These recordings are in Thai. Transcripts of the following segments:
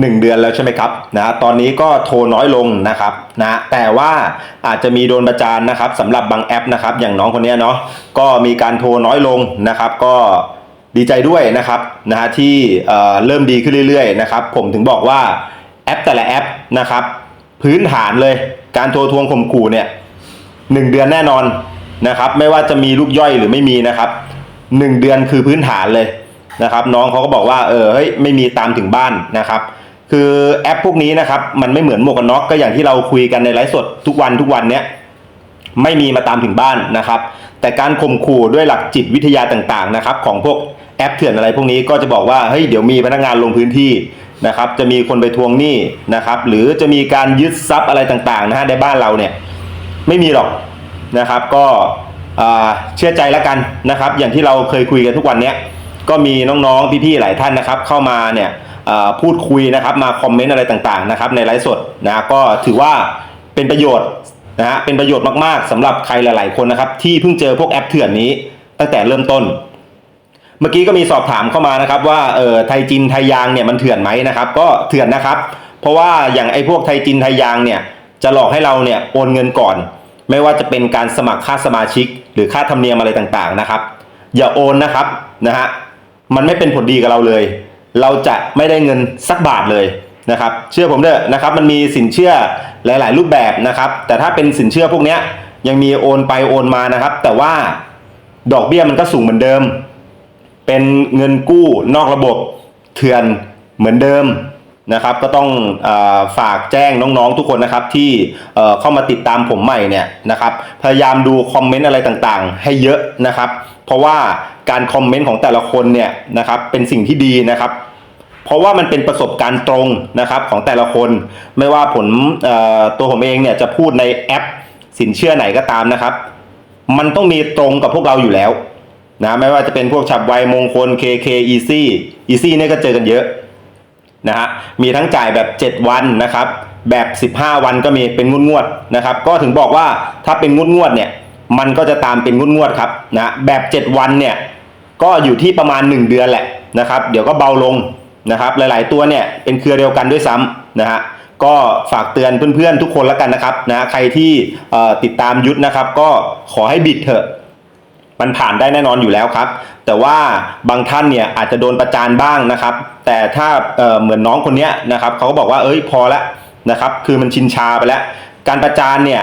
1 เดือนแล้วใช่ไหมครับนะตอนนี้ก็โทรน้อยลงนะครับนะแต่ว่าอาจจะมีโดนประจานนะครับสำหรับบางแอปนะครับ อย่างน้องคนนี้เนาะก็มีการโทรน้อยลงนะครับ ก็ดีใจด้วยนะครับนะฮะที่เอ่อเริ่มดีขึ้นเรื่อยๆนะครับ ผมถึงบอกว่าแอปแต่ละแอปนะครับ พื้นฐานเลยการโทรทวงข่มขู่เนี่ยหนึ่งเดือนแน่นอนนะครับ ไม่ว่าจะมีลูกย่อยหรือไม่มีนะครับหนึ่งเดือนคือพื้นฐานเลยนะครับ น้องเขาก็บอกว่าเออเฮ้ยไม่มีตามถึงบ้านนะครับ คือแอปพวกนี้นะครับ มันไม่เหมือนหมวกกันน็อกก็อย่างที่เราคุยกันในไลฟ์สดทุกวันทุกวันเนี้ยไม่มีมาตามถึงบ้านนะครับ แต่การข่มขู่ด้วยหลักจิตวิทยาต่างๆนะครับ ของพวกแอปเถื่อนอะไรพวกนี้ก็จะบอกว่าเฮ้ยเดี๋ยวมีพนักงานลงพื้นที่นะครับ จะมีคนไปทวงหนี้นะครับ หรือจะมีการยึดทรัพย์อะไรต่างๆนะฮะในบ้านเราเนี่ยไม่มีหรอกนะครับ ก็เชื่อใจแล้วกันนะครับ อย่างที่เราเคยคุยกันทุกวันเนี้ยก็มีน้องๆพี่ๆหลายท่านนะครับ เข้ามาเนี่ย พูดคุยนะครับมาคอมเมนต์อะไรต่างๆนะครับในไลฟ์สดนะก็ถือว่าเป็นประโยชน์นะฮะเป็นประโยชน์มากๆสำหรับใครหลาย ๆคนนะครับที่เพิ่งเจอพวกแอปเถื่อนนี้ตั้งแต่เริ่มต้น เมื่อกี้ก็มีสอบถามเข้ามานะครับว่าเออไทยจินไทยยางเนี่ยมันเถื่อนไหมนะครับก็เถื่อนนะครับ เพราะว่าอย่างไอ้พวกไทยจินไทยยางเนี่ยจะหลอกให้เราเนี่ยโอนเงินก่อน ไม่ว่าจะเป็นการสมัครค่าสมาชิก หรือค่าธรรมเนียมอะไรต่างๆนะครับ อย่าโอนนะครับนะฮะมันไม่เป็นผลดีกับเราเลย เราจะไม่ได้เงินสักบาทเลยนะครับ เชื่อผมเถอะนะครับ มันมีสินเชื่อหลาย ๆ รูปแบบนะครับ แต่ถ้าเป็นสินเชื่อพวกนี้ยังมีโอนไปโอนมานะครับ แต่ว่าดอกเบี้ยมันก็สูงเหมือนเดิม เป็นเงินกู้นอกระบบเถื่อนเหมือนเดิมนะครับ ก็ต้องอฝากแจ้งน้อง ๆ ทุกคนนะครับที่เข้ามาติดตามผมใหม่เนี่ยนะครับ พยายามดูคอมเมนต์อะไรต่าง ๆ ให้เยอะนะครับ เพราะว่าการคอมเมนต์ของแต่ละคนเนี่ยนะครับเป็นสิ่งที่ดีนะครับ เพราะว่ามันเป็นประสบการณ์ตรงนะครับของแต่ละคน ไม่ว่าผลเอ่อตัวผมเองเนี่ยจะพูดในแอปสินเชื่อไหนก็ตามนะครับ มันต้องมีตรงกับพวกเราอยู่แล้วนะไม่ว่าจะเป็นพวกฉับไวมงคล KK Easy Easy เนี่ยก็เจอกันเยอะนะฮะมีทั้งจ่ายแบบ 7 วันนะครับ แบบ 15 วันก็มีเป็นงวดงวดๆนะครับ ก็ถึงบอกว่าถ้าเป็นงวดงวดๆเนี่ย มันก็จะตามเป็นงวดงวดๆครับนะแบบ 7 วันเนี่ยก็อยู่ที่ประมาณ 1 เดือนแหละนะครับ เดี๋ยวก็เบาลงนะครับ หลาย ๆ ตัวเนี่ยเป็นเครือเดียวกันด้วยซ้ำนะฮะก็ฝากเตือนเพื่อนๆทุกคนแล้วกันนะครับนะใครที่ติดตามยุทธนะครับ ก็ขอให้บิดเถอะมันผ่านได้แน่นอนอยู่แล้วครับ แต่ว่าบางท่านเนี่ยอาจจะโดนประจานบ้างนะครับ แต่ถ้าเเหมือนน้องคนนี้นะครับเขาก็บอกว่าเอ้ยพอแล้วนะครับ คือมันชินชาไปแล้ว การประจานเนี่ย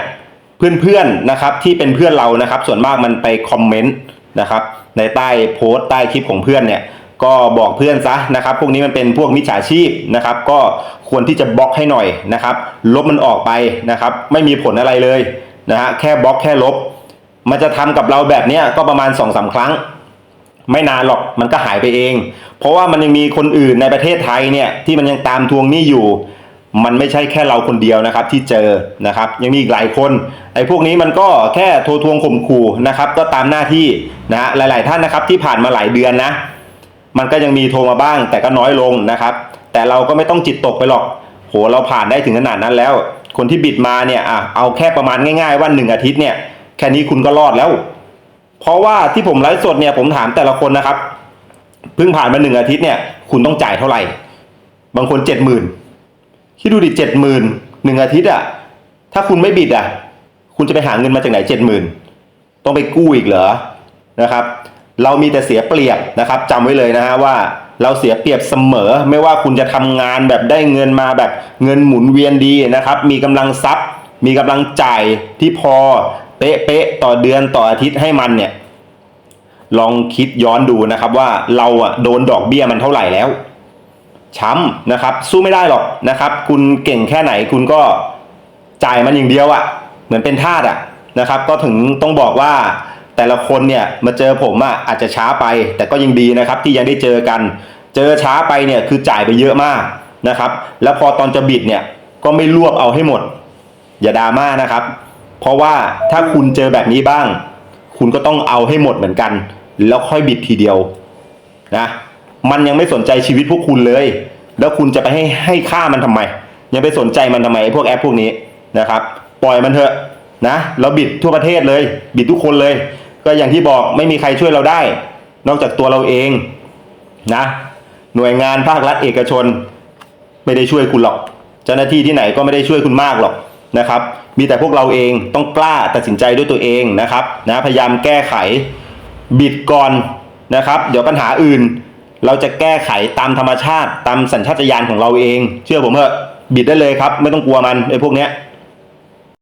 เพื่อนๆนะครับที่เป็นเพื่อนเรานะครับ ส่วนมากมันไปคอมเมนต์นะครับในใต้โพสต์ใต้คลิปของเพื่อนเนี่ยก็บอกเพื่อนซะนะครับ พวกนี้มันเป็นพวกมิจฉาชีพนะครับ ก็ควรที่จะบล็อกให้หน่อยนะครับ ลบมันออกไปนะครับ ไม่มีผลอะไรเลยนะฮะแค่บล็อกแค่ลบ มันจะทำกับเราแบบเนี้ยก็ประมาณ2อสาครั้ง ไม่นานหรอกมันก็หายไปเอง เพราะว่ามันยังมีคนอื่นในประเทศไทยเนี่ยที่มันยังตามทวงหนี้อยู่ มันไม่ใช่แค่เราคนเดียวนะครับที่เจอนะครับ ยังมีอีกหลายคนไอ้พวกนี้มันก็แค่โทรทวงข่มขู่นะครับ ก็ตามหน้าที่นะฮะหลาย ๆ ท่านนะครับที่ผ่านมาหลายเดือนนะ มันก็ยังมีโทรมาบ้าง แต่ก็น้อยลงนะครับ แต่เราก็ไม่ต้องจิตตกไปหรอก โหเราผ่านได้ถึงขนาดนั้นแล้ว คนที่บิดมาเนี่ยอะเอาแค่ประมาณง่าย ๆ ว่าหนึ่งอาทิตย์เนี่ยแค่นี้คุณก็รอดแล้ว เพราะว่าที่ผมไลฟ์สดเนี่ยผมถามแต่ละคนนะครับเพิ่งผ่านมาหนึ่งอาทิตย์เนี่ยคุณต้องจ่ายเท่าไหร่ บางคนเจ็ดหมื่น คิดดูดิเจ็ดหมื่นหนึ่งอาทิตย์อะถ้าคุณไม่บิดอะคุณจะไปหาเงินมาจากไหนเจ็ดหมื่นต้องไปกู้อีกเหรอนะครับ เรามีแต่เสียเปรียบนะครับจำไว้เลยนะฮะว่าเราเสียเปรียบเสมอ ไม่ว่าคุณจะทำงานแบบได้เงินมาแบบเงินหมุนเวียนดีนะครับ มีกำลังทรัพย์ มีกำลังจ่ายที่พอเป๊ะๆต่อเดือนต่ออาทิตย์ให้มันเนี่ยลองคิดย้อนดูนะครับว่าเราอะโดนดอกเบี้ยมันเท่าไหร่แล้ว ช้ำนะครับสู้ไม่ได้หรอกนะครับ คุณเก่งแค่ไหนคุณก็จ่ายมันอย่างเดียวอะ่ะ เหมือนเป็นทาสอะ่ะนะครับ ก็ถึงต้องบอกว่าแต่ละคนเนี่ยมาเจอผมอะ่ะอาจจะช้าไป แต่ก็ยังดีนะครับที่ยังได้เจอกัน เจอช้าไปเนี่ยคือจ่ายไปเยอะมากนะครับ แล้วพอตอนจะบิดเนี่ยก็ไม่รวบเอาให้หมด อย่าดราม่านะครับ เพราะว่าถ้าคุณเจอแบบนี้บ้าง คุณก็ต้องเอาให้หมดเหมือนกัน แล้วค่อยบิดทีเดียวนะ มันยังไม่สนใจชีวิตพวกคุณเลย แล้วคุณจะไปให้ให้ค่ามันทำไม ยังไปสนใจมันทำไมไอ้พวกแอปพวกนี้นะครับ ปล่อยมันเถอะนะเราบิดทั่วประเทศเลย บิดทุกคนเลย ก็อย่างที่บอกไม่มีใครช่วยเราได้ นอกจากตัวเราเองนะ หน่วยงานภาครัฐเอกชน ไม่ได้ช่วยคุณหรอก เจ้าหน้าที่ที่ไหนก็ไม่ได้ช่วยคุณมากหรอกนะครับ มีแต่พวกเราเองต้องกล้าตัดสินใจด้วยตัวเองนะครับนะพยายามแก้ไขบิดก่อนนะครับ เดี๋ยวปัญหาอื่น เราจะแก้ไขตามธรรมชาติตามสัญชาตญาณของเราเอง เชื่อผมเถอะบิดได้เลยครับ ไม่ต้องกลัวมันไอ้พวกเนี้ย